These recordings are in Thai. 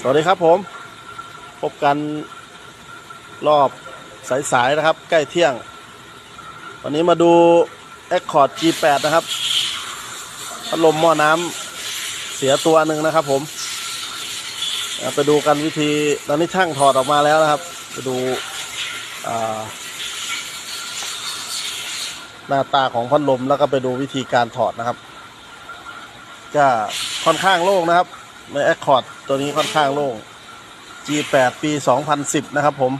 สวัสดีครับผม พบกันรอบสายๆนะครับ ใกล้เที่ยง วันนี้มาดู Accord G8 นะครับพัดลมหม้อน้ำเสียตัวหนึ่งนะครับผม ไปดูกันวิธีตอนนี้ช่างถอดออกมาแล้วนะครับ ไปดูหน้าตาของพัดลมแล้วก็ไปดูวิธีการถอดนะครับก็ค่อนข้างโล่งนะครับ ใน Accord ตัวนี้ค่อนข้างโล่ง G8 ปี 2010 นะครับผม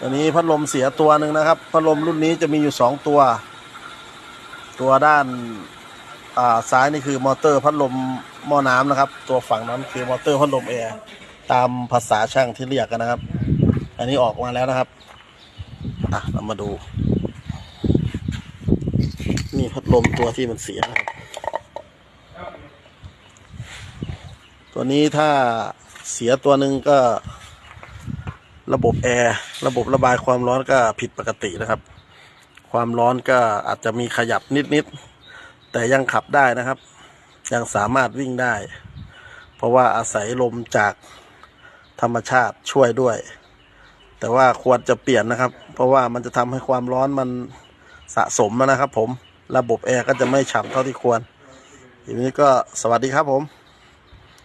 ตัวนี้พัดลมเสียตัวหนึ่งนะครับ พัดลมรุ่นนี้จะมีอยู่ 2 ตัว ตัวด้านาซ้ายนี่คือมอเตอร์พัดลมหม้อน้ำนะครับ ตัวฝั่งนั้นคือมอเตอร์พัดลมแอร์ตามภาษาช่างที่เรียกกันนะครับ อันนี้ออกมาแล้วนะครับอะเรามาดู นี่พัดลมตัวที่มันเสียนะครับ ตัวนี้ถ้าเสียตัวหนึ่งก็ ระบบแอร์ระบบระบายความร้อนก็ผิดปกตินะครับ ความร้อนก็อาจจะมีขยับนิดๆแต่ยังขับได้นะครับ ยังสามารถวิ่งได้ เพราะว่าอาศัยลมจากธรรมชาติช่วยด้วย แต่ว่าควรจะเปลี่ยนนะครับ เพราะว่ามันจะทำให้ความร้อนมันสะสมนะครับ ผมระบบแอร์ก็จะไม่ฉ่ำเท่าที่ควรทีนี้ก็สวัสดีครับผม